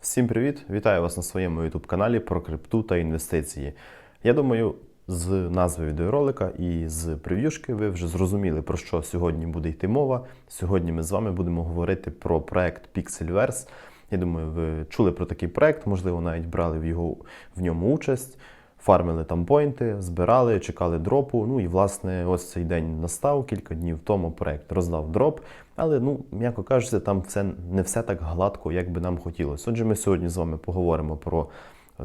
Всім привіт! Вітаю вас на своєму YouTube каналі про крипту та інвестиції. Я думаю, з назви відеоролика і з прев'юшки ви вже зрозуміли, про що сьогодні буде йти мова. Сьогодні ми з вами будемо говорити про проект Pixelverse. Я думаю, ви чули про такий проект, можливо, навіть брали в його в ньому участь. Фармили там поінти, збирали, чекали дропу. Ну і власне ось цей день настав кілька днів тому. Проект роздав дроп. Але ну, м'яко кажучи, там все не все так гладко, як би нам хотілося. Отже, ми сьогодні з вами поговоримо про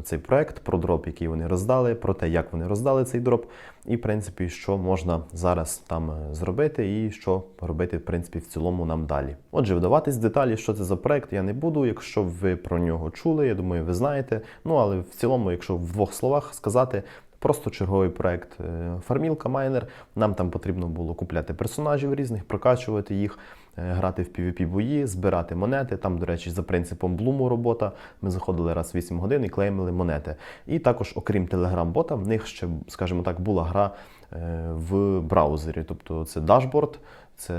цей проект, про дроп, який вони роздали, про те, як вони роздали цей дроп, і в принципі, що можна зараз там е, зробити, і що робити в принципі в цілому нам далі. Отже, вдаватись в деталі, що це за проект, я не буду. Якщо ви про нього чули, я думаю, ви знаєте. Ну але в цілому, якщо в двох словах сказати. Просто черговий проект е, Фармілка Майнер. Нам там потрібно було купляти персонажів різних, прокачувати їх, е, грати в PvP бої, збирати монети. Там, до речі, за принципом Блуму робота. Ми заходили раз в 8 годин і клеймили монети. І також, окрім Telegram-бота, в них ще, скажімо так, була гра е, в браузері. Тобто це дашборд, це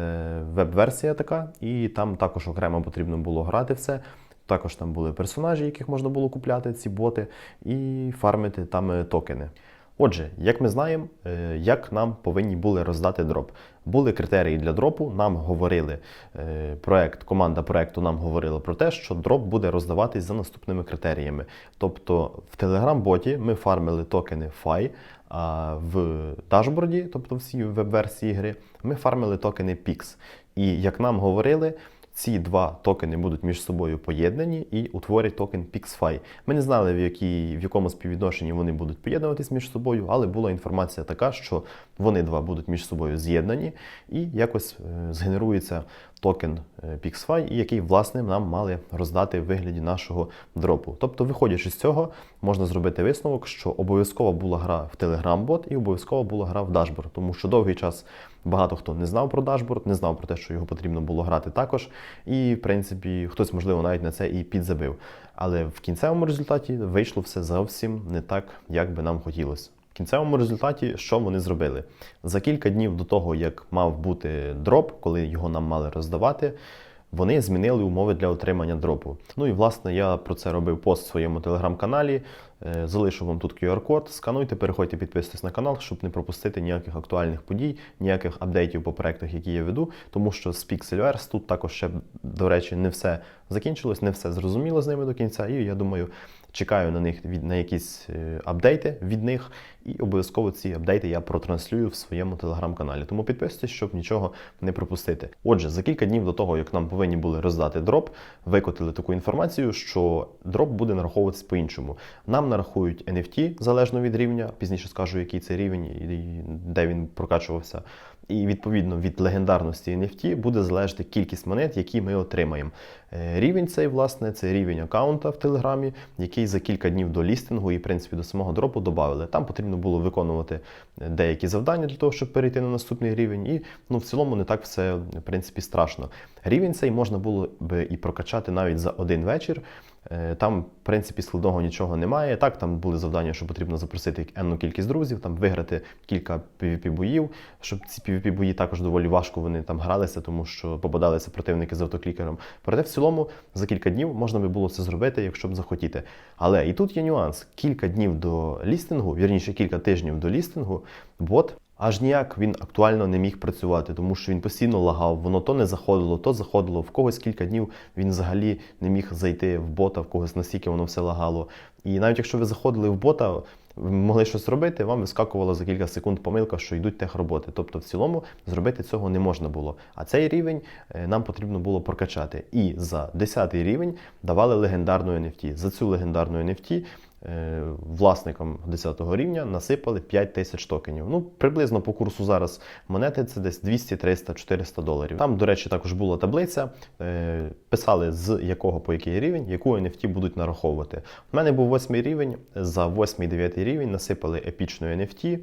веб-версія така, і там також окремо потрібно було грати все. Також там були персонажі, яких можна було купляти, ці боти, і фармити там е, токени. Отже, як ми знаємо, е, як нам повинні були роздати дроп. Були критерії для дропу. Нам говорили е, проект, команда проекту нам говорила про те, що дроп буде роздаватись за наступними критеріями. Тобто в Telegram-боті ми фармили токени FI, а в дашборді, тобто в цій веб-версії гри, ми фармили токени PIX. І як нам говорили, ці два токени будуть між собою поєднані і утворять токен PixFi. Ми не знали, в, якій, в якому співвідношенні вони будуть поєднуватись між собою, але була інформація така, що вони два будуть між собою з'єднані і якось е, згенерується токен е, PixFi, який, власне, нам мали роздати в вигляді нашого дропу. Тобто, виходячи з цього, можна зробити висновок, що обов'язково була гра в Telegram-бот і обов'язково була гра в дашборд, тому що довгий час багато хто не знав про дашборд, не знав про те, що його потрібно було грати також. І, в принципі, хтось, можливо, навіть на це і підзабив. Але в кінцевому результаті вийшло все зовсім не так, як би нам хотілося. Кінцевому результаті, що вони зробили? За кілька днів до того, як мав бути дроп, коли його нам мали роздавати, вони змінили умови для отримання дропу. Ну і власне я про це робив пост в своєму телеграм-каналі. Е, залишу вам тут QR-код, скануйте, переходьте, підписуйтесь на канал, щоб не пропустити ніяких актуальних подій, ніяких апдейтів по проектах, які я веду. Тому що з Pixelverse тут також ще, до речі, не все закінчилось, не все зрозуміло з ними до кінця. І я думаю, чекаю на них від на якісь е, апдейти від них, і обов'язково ці апдейти я протранслюю в своєму телеграм-каналі. Тому підписуйтесь, щоб нічого не пропустити. Отже, за кілька днів до того, як нам повинні були роздати дроп, викотили таку інформацію, що дроп буде нараховуватись по-іншому. Нам нарахують NFT залежно від рівня. Пізніше скажу, який це рівень і де він прокачувався. І відповідно від легендарності NFT буде залежати кількість монет, які ми отримаємо. Е, рівень цей, власне, це рівень аккаунта в Телеграмі, який за кілька днів до лістингу і в принципі до самого дропу додали. Там потрібно було виконувати деякі завдання для того, щоб перейти на наступний рівень. І ну, в цілому не так все в принципі страшно. Рівень цей можна було би і прокачати навіть за один вечір. Е, там, в принципі, складного нічого немає. Так, там були завдання, що потрібно запросити енну кількість друзів, там виграти кілька pvp боїв щоб ці pvp бої також доволі важко вони там гралися, тому що попадалися противники з автоклікером. Проте, в цілому, за кілька днів можна би було це зробити, якщо б захотіти. Але і тут є нюанс: кілька днів до лістингу, вірніше кілька тижнів до лістингу, бот Аж ніяк він актуально не міг працювати, тому що він постійно лагав, воно то не заходило, то заходило. В когось кілька днів він взагалі не міг зайти в бота, в когось настільки воно все лагало. І навіть якщо ви заходили в бота, ви могли щось робити, вам вискакувала за кілька секунд помилка, що йдуть техроботи. Тобто, в цілому зробити цього не можна було. А цей рівень е, нам потрібно було прокачати. І за 10 рівень давали легендарну NFT. За цю легендарну NFT власникам 10 рівня насипали 5 тисяч токенів. Ну, приблизно по курсу зараз монети це десь 200, 300, 400 доларів. Там, до речі, також була таблиця. Е, писали, з якого по який рівень, яку NFT будуть нараховувати. У мене був 8 рівень, за 8-9 рівень насипали епічну NFT.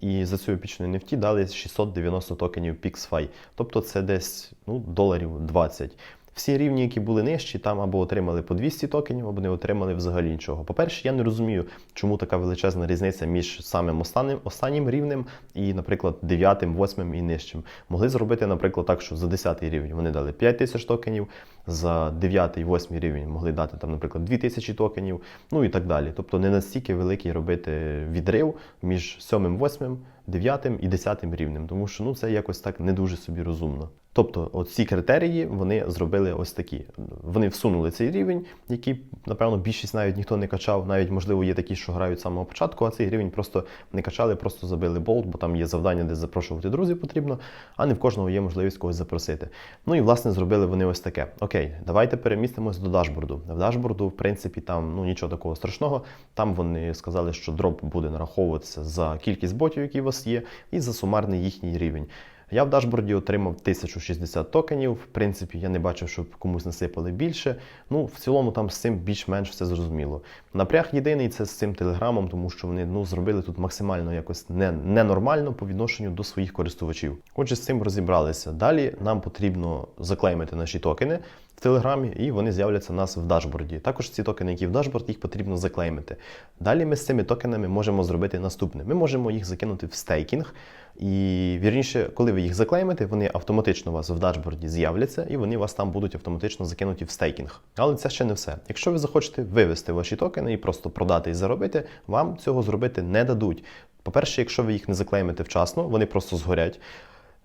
І за цю епічну NFT дали 690 токенів PixFi. Тобто це десь ну, доларів 20. Всі рівні, які були нижчі, там або отримали по 200 токенів, або не отримали взагалі нічого. По-перше, я не розумію, чому така величезна різниця між самим останнім, останнім рівнем і, наприклад, 9, 8 і нижчим. Могли зробити, наприклад, так, що за 10 рівень вони дали 5 тисяч токенів, за 9 і 8 рівень могли дати, там, наприклад, 2 тисячі токенів, ну і так далі. Тобто не настільки великий робити відрив між 7, 8, 9 і 10 рівнем, тому що ну, це якось так не дуже собі розумно. Тобто, от ці критерії вони зробили ось такі. Вони всунули цей рівень, який, напевно, більшість навіть ніхто не качав. Навіть, можливо, є такі, що грають з самого початку, а цей рівень просто не качали, просто забили болт, бо там є завдання, де запрошувати друзів потрібно, а не в кожного є можливість когось запросити. Ну і власне зробили вони ось таке. Окей, давайте перемістимось до дашборду. В дашборду, в принципі, там ну нічого такого страшного. Там вони сказали, що дроп буде нараховуватися за кількість ботів, які у вас є, і за сумарний їхній рівень. Я в дашборді отримав 1060 токенів. В принципі, я не бачив, щоб комусь насипали більше. Ну, в цілому там з цим більш-менш все зрозуміло. Напряг єдиний це з цим телеграмом, тому що вони ну, зробили тут максимально якось не, ненормально по відношенню до своїх користувачів. Отже, з цим розібралися. Далі нам потрібно заклеймити наші токени в Телеграмі, і вони з'являться у нас в дашборді. Також ці токени, які в дашборд, їх потрібно заклеймити. Далі ми з цими токенами можемо зробити наступне: ми можемо їх закинути в стейкінг. І вірніше, коли ви їх заклеймите, вони автоматично у вас в дашборді з'являться, і вони у вас там будуть автоматично закинуті в стейкінг. Але це ще не все. Якщо ви захочете вивести ваші токени і просто продати і заробити, вам цього зробити не дадуть. По-перше, якщо ви їх не заклеймите вчасно, вони просто згорять.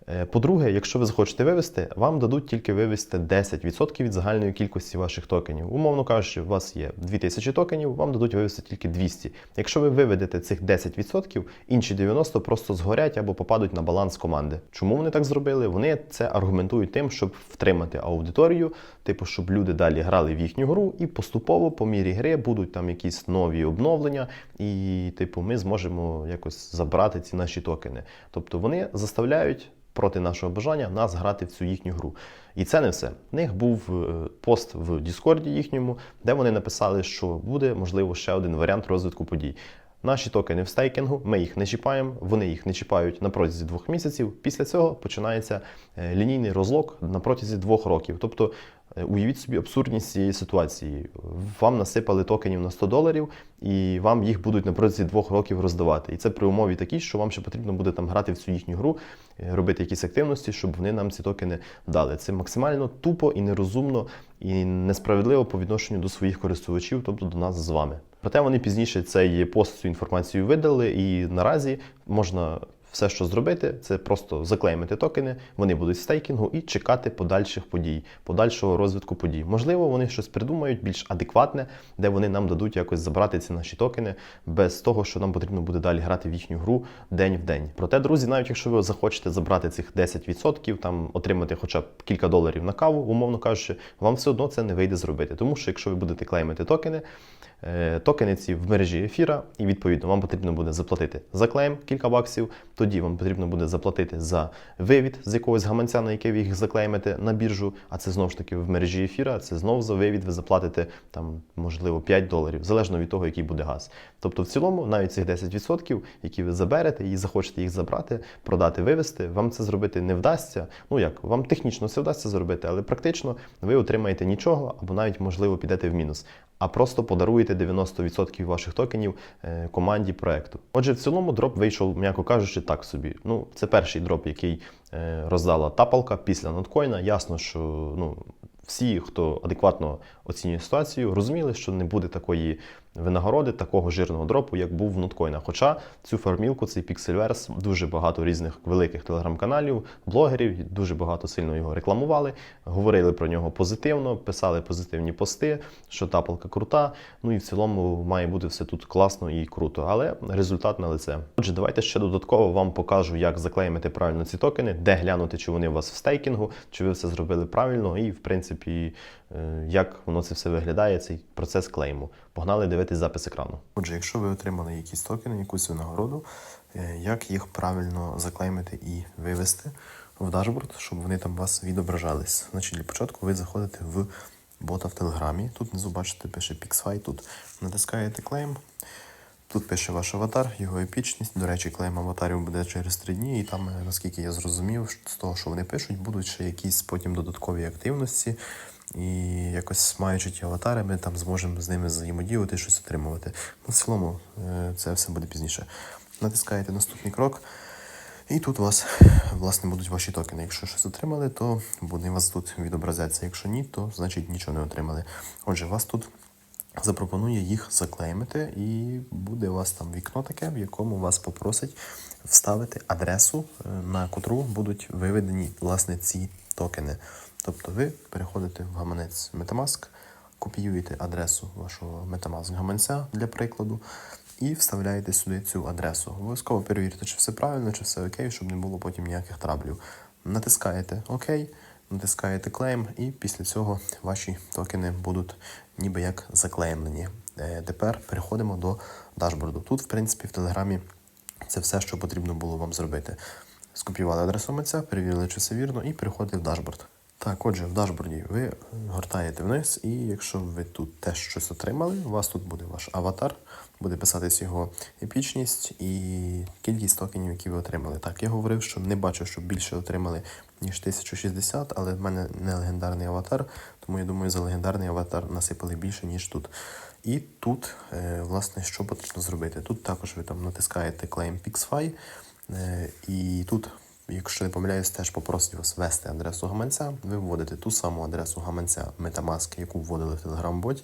Е, По-друге, якщо ви захочете вивести, вам дадуть тільки вивести 10% від загальної кількості ваших токенів. Умовно кажучи, у вас є 2000 токенів, вам дадуть вивести тільки 200. Якщо ви виведете цих 10%, інші 90% просто згорять або попадуть на баланс команди. Чому вони так зробили? Вони це аргументують тим, щоб втримати аудиторію, типу, щоб люди далі грали в їхню гру, і поступово по мірі гри будуть там якісь нові обновлення, і типу ми зможемо якось забрати ці наші токени. Тобто вони заставляють проти нашого бажання нас грати в цю їхню гру. І це не все. В них був е, пост в Діскорді їхньому, де вони написали, що буде можливо ще один варіант розвитку подій. Наші токени в стейкінгу, ми їх не чіпаємо, вони їх не чіпають на протязі двох місяців. Після цього починається е, лінійний розлог на протязі двох років. Тобто, уявіть собі абсурдність цієї ситуації. Вам насипали токенів на 100 доларів, і вам їх будуть на протязі двох років роздавати. І це при умові такій, що вам ще потрібно буде там грати в цю їхню гру, е, робити якісь активності, щоб вони нам ці токени дали. Це максимально тупо і нерозумно, і несправедливо по відношенню до своїх користувачів, тобто до нас з вами. Проте вони пізніше цей пост цю інформацію видали, і наразі можна все, що зробити, це просто заклеймити токени, вони будуть в стейкінгу і чекати подальших подій, подальшого розвитку подій. Можливо, вони щось придумають більш адекватне, де вони нам дадуть якось забрати ці наші токени без того, що нам потрібно буде далі грати в їхню гру день в день. Проте, друзі, навіть якщо ви захочете забрати цих 10%, там отримати хоча б кілька доларів на каву, умовно кажучи, вам все одно це не вийде зробити. Тому що якщо ви будете клеймити токени, токени ці в мережі ефіра, і відповідно вам потрібно буде заплатити за клейм кілька баксів. Тоді вам потрібно буде заплатити за вивід з якогось гаманця, на який ви їх заклеймите на біржу. А це знову ж таки в мережі ефіра. Це знову за вивід ви заплатите там, можливо, 5 доларів, залежно від того, який буде газ. Тобто, в цілому, навіть цих 10%, які ви заберете і захочете їх забрати, продати, вивести, вам це зробити не вдасться. Ну як вам технічно все вдасться зробити, але практично ви отримаєте нічого або навіть можливо підете в мінус. А просто подаруєте 90% ваших токенів е, команді проекту. Отже, в цілому дроп вийшов, м'яко кажучи, так собі. Ну, це перший дроп, який е, роздала тапалка після ноткоїна. Ясно, що ну, всі, хто адекватно оцінює ситуацію, розуміли, що не буде такої винагороди, такого жирного дропу, як був в ноткоїна. Хоча цю формілку, цей Pixelverse, дуже багато різних великих телеграм-каналів, блогерів, дуже багато сильно його рекламували, говорили про нього позитивно, писали позитивні пости, що тапалка крута. Ну і в цілому має бути все тут класно і круто. Але результат на лице. Отже, давайте ще додатково вам покажу, як заклеймити правильно ці токени, де глянути, чи вони у вас в стейкінгу, чи ви все зробили правильно, і в принципі, як воно це все виглядає, цей процес клейму. Погнали дивитись запис екрану. Отже, якщо ви отримали якісь токени, якусь винагороду, е, як їх правильно заклеймити і вивести в дашборд, щоб вони там у вас відображались. Значить, для початку ви заходите в бота в Телеграмі. Тут внизу бачите, пише Pixfy, тут натискаєте клейм. Тут пише ваш аватар, його епічність. До речі, клейм аватарів буде через 3 дні, і там, е, наскільки я зрозумів, з того, що вони пишуть, будуть ще якісь потім додаткові активності. І якось маючи ті аватари, ми там зможемо з ними взаємодіяти, щось отримувати. Ну, в цілому, е, це все буде пізніше. Натискаєте наступний крок. І тут у вас власне будуть ваші токени. Якщо щось отримали, то вони вас тут відобразяться. Якщо ні, то значить нічого не отримали. Отже, вас тут запропонує їх заклеймити, і буде у вас там вікно таке, в якому вас попросить вставити адресу, е, на котру будуть виведені власне ці токени. Тобто ви переходите в гаманець Metamask, копіюєте адресу вашого Metamask гаманця для прикладу. І вставляєте сюди цю адресу. Обов'язково перевірте, чи все правильно, чи все окей, щоб не було потім ніяких траблів. Натискаєте ОК, натискаєте клейм, і після цього ваші токени будуть ніби як заклеймлені. Е, Тепер переходимо до дашборду. Тут, в принципі, в Телеграмі це все, що потрібно було вам зробити. Скопіювали адресу митця, перевірили, чи все вірно, і переходите в дашборд. Так, отже, в дашборді ви гортаєте вниз, і якщо ви тут теж щось отримали, у вас тут буде ваш аватар, буде писатись його епічність і кількість токенів, які ви отримали. Так, я говорив, що не бачу, що більше отримали, ніж 1060, але в мене не легендарний аватар, тому я думаю, за легендарний аватар насипали більше, ніж тут. І тут, е, власне, що потрібно зробити? Тут також ви там натискаєте Claim Pixfy, і тут Якщо не помиляюсь, теж попросить вас ввести адресу гаманця. Ви вводите ту саму адресу гаманця Metamask, яку вводили в Telegram-боті,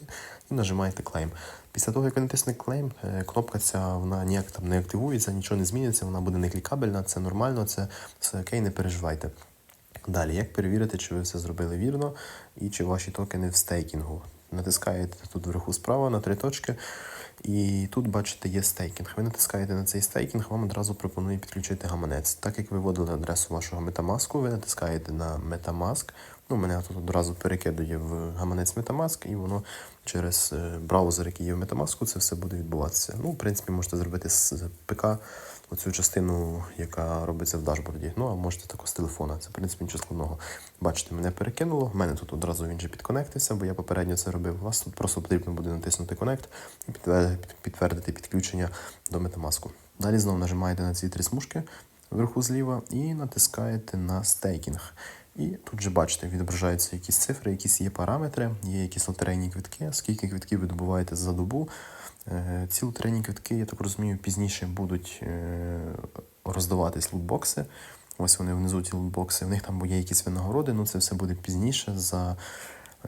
і нажимаєте Claim. Після того, як ви натиснете Claim, е, кнопка ця вона ніяк там не активується, нічого не зміниться, вона буде не клікабельна, це нормально, це все окей, не переживайте. Далі, як перевірити, чи ви все зробили вірно і чи ваші токени в стейкінгу? Натискаєте тут вверху справа на три точки. І тут, бачите, є стейкінг. Ви натискаєте на цей стейкінг, вам одразу пропонує підключити гаманець. Так як ви вводили адресу вашого Metamask, ви натискаєте на Metamask. Ну, мене тут одразу перекидує в гаманець Metamask, і воно через е, браузер, який є в Metamask, це все буде відбуватися. Ну, в принципі, можете зробити з ПК оцю частину, яка робиться в дашборді. Ну, а можете також з телефона. Це, в принципі, нічого складного. Бачите, мене перекинуло. В мене тут одразу він же підконектився, бо я попередньо це робив. У вас тут просто потрібно буде натиснути Connect і підтвердити, підключення до Metamask. Далі знову нажимаєте на ці три смужки вверху зліва і натискаєте на стейкінг. І тут же бачите, відображаються якісь цифри, якісь є параметри, є якісь лотерейні квитки, скільки квитків ви добуваєте за добу. Е, Ці лотерейні квитки, я так розумію, пізніше будуть е, роздаватись лутбокси. Ось вони внизу ті лутбокси. В них там є якісь винагороди, ну це все буде пізніше. за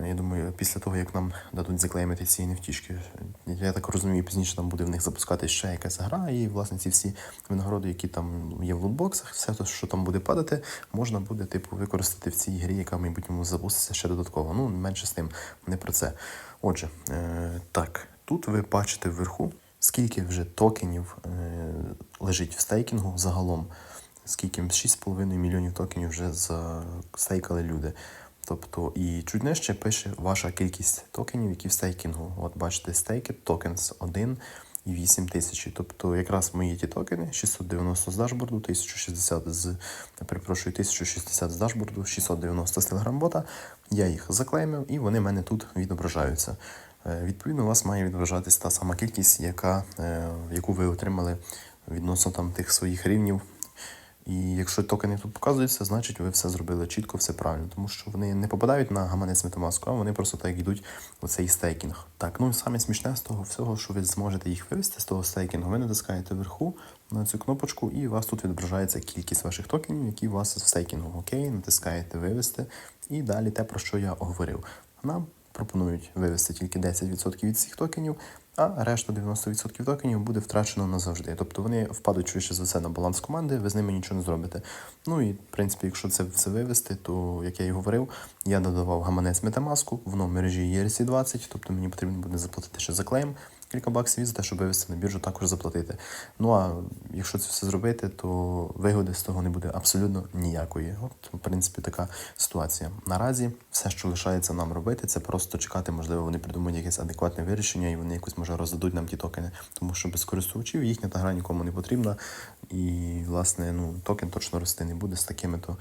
я думаю, після того, як нам дадуть заклеймити ці невтішки, я так розумію, пізніше там буде в них запускати ще якась гра, і власне ці всі винагороди, які там є в лутбоксах, все те, що там буде падати, можна буде типу використати в цій грі, яка в майбутньому запуститься ще додатково. Ну, менше з тим, не про це. Отже, е, так, тут ви бачите вверху, скільки вже токенів е, лежить в стейкінгу загалом, скільки 6,5 мільйонів токенів вже застейкали люди. Тобто і чуть нижче пише ваша кількість токенів, які в стейкінгу. От бачите, стейки токенс 1 і 8 тисячі. Тобто якраз мої ті токени 690 з дашборду, 1060 з перепрошую, 1060 з дашборду, 690 з телеграм-бота. Я їх заклеймив і вони в мене тут відображаються. Е, Відповідно, у вас має відображатись та сама кількість, яка, е, яку ви отримали відносно там тих своїх рівнів і якщо токени тут показуються, значить ви все зробили чітко, все правильно, тому що вони не попадають на гаманець Metamask, а вони просто так йдуть у цей стейкінг. Так, ну і саме смішне з того всього, що ви зможете їх вивести з того стейкінгу, ви натискаєте вверху на цю кнопочку, і у вас тут відображається кількість ваших токенів, які у вас в стейкінгу. Окей, натискаєте вивести. І далі те, про що я говорив. Нам пропонують вивести тільки 10% від всіх токенів, а решта 90% токенів буде втрачено назавжди. Тобто вони впадуть швидше за все на баланс команди, ви з ними нічого не зробите. Ну і в принципі, якщо це все вивести, то як я і говорив, я додавав гаманець Metamask, воно в мережі ERC20, тобто мені потрібно буде заплатити ще за клейм. Кілька баксів і за те, щоб вивести на біржу, також заплатити. Ну а якщо це все зробити, то вигоди з того не буде абсолютно ніякої. От, в принципі, така ситуація. Наразі все, що лишається нам робити, це просто чекати, можливо, вони придумають якесь адекватне вирішення, і вони якось може роздадуть нам ті токени, тому що без користувачів їхня та гра нікому не потрібна. І, власне, ну, токен точно рости не буде з такими то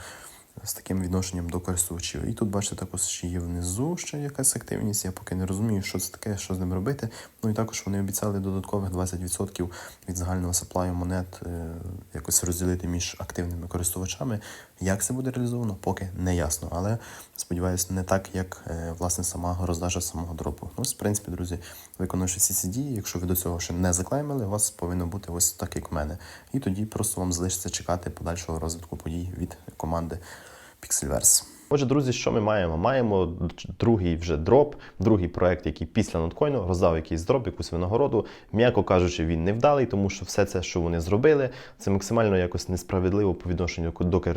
з таким відношенням до користувачів. І тут бачите, також ще є внизу ще якась активність. Я поки не розумію, що це таке, що з ним робити. Ну і також вони обіцяли додаткових 20% від загального саплаю монет е, якось розділити між активними користувачами. Як це буде реалізовано, поки не ясно. Але сподіваюся, не так, як е, власне сама роздажа самого дропу. Ну, ось, в принципі, друзі, виконуючи всі ці дії, якщо ви до цього ще не заклеймили, у вас повинно бути ось так, як в мене. І тоді просто вам залишиться чекати подальшого розвитку подій від команди Pixelverse. Отже, друзі, що ми маємо? Маємо другий вже дроп, другий проект, який після ноткоїну роздав якийсь дроп, якусь винагороду. М'яко кажучи, він не вдалий, тому що все це, що вони зробили, це максимально якось несправедливо по відношенню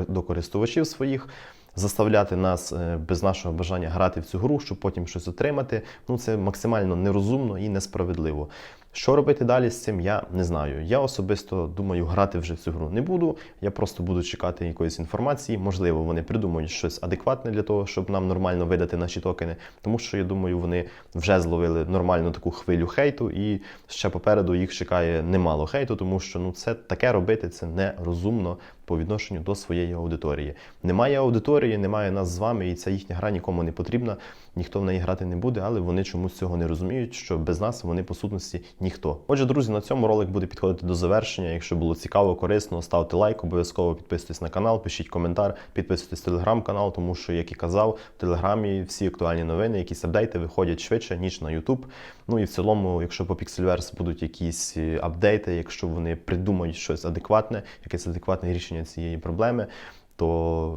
до користувачів своїх. Заставляти нас е, без нашого бажання грати в цю гру, щоб потім щось отримати. Ну це максимально нерозумно і несправедливо. Що робити далі з цим, я не знаю. Я особисто думаю, грати вже в цю гру не буду. Я просто буду чекати якоїсь інформації. Можливо, вони придумають щось адекватне для того, щоб нам нормально видати наші токени. Тому що я думаю, вони вже зловили нормальну таку хвилю хейту, і ще попереду їх чекає немало хейту, тому що ну це таке робити це нерозумно по відношенню до своєї аудиторії. Немає аудиторії, немає нас з вами, і ця їхня гра нікому не потрібна. Ніхто в неї грати не буде, але вони чомусь цього не розуміють, що без нас вони по сутності ніхто. Отже, друзі, на цьому ролик буде підходити до завершення. Якщо було цікаво, корисно, ставте лайк, обов'язково підписуйтесь на канал, пишіть коментар, підписуйтесь в телеграм-канал, тому що, як і казав, в телеграмі всі актуальні новини, якісь апдейти виходять швидше, ніж на YouTube. Ну і в цілому, якщо по Pixelverse будуть якісь е, апдейти, якщо вони придумають щось адекватне, якесь адекватне рішення цієї проблеми. То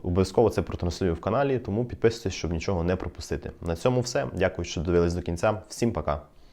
обов'язково це протранслюю в каналі, тому підписуйтесь, щоб нічого не пропустити. На цьому все. Дякую, що дивились до кінця. Всім пока.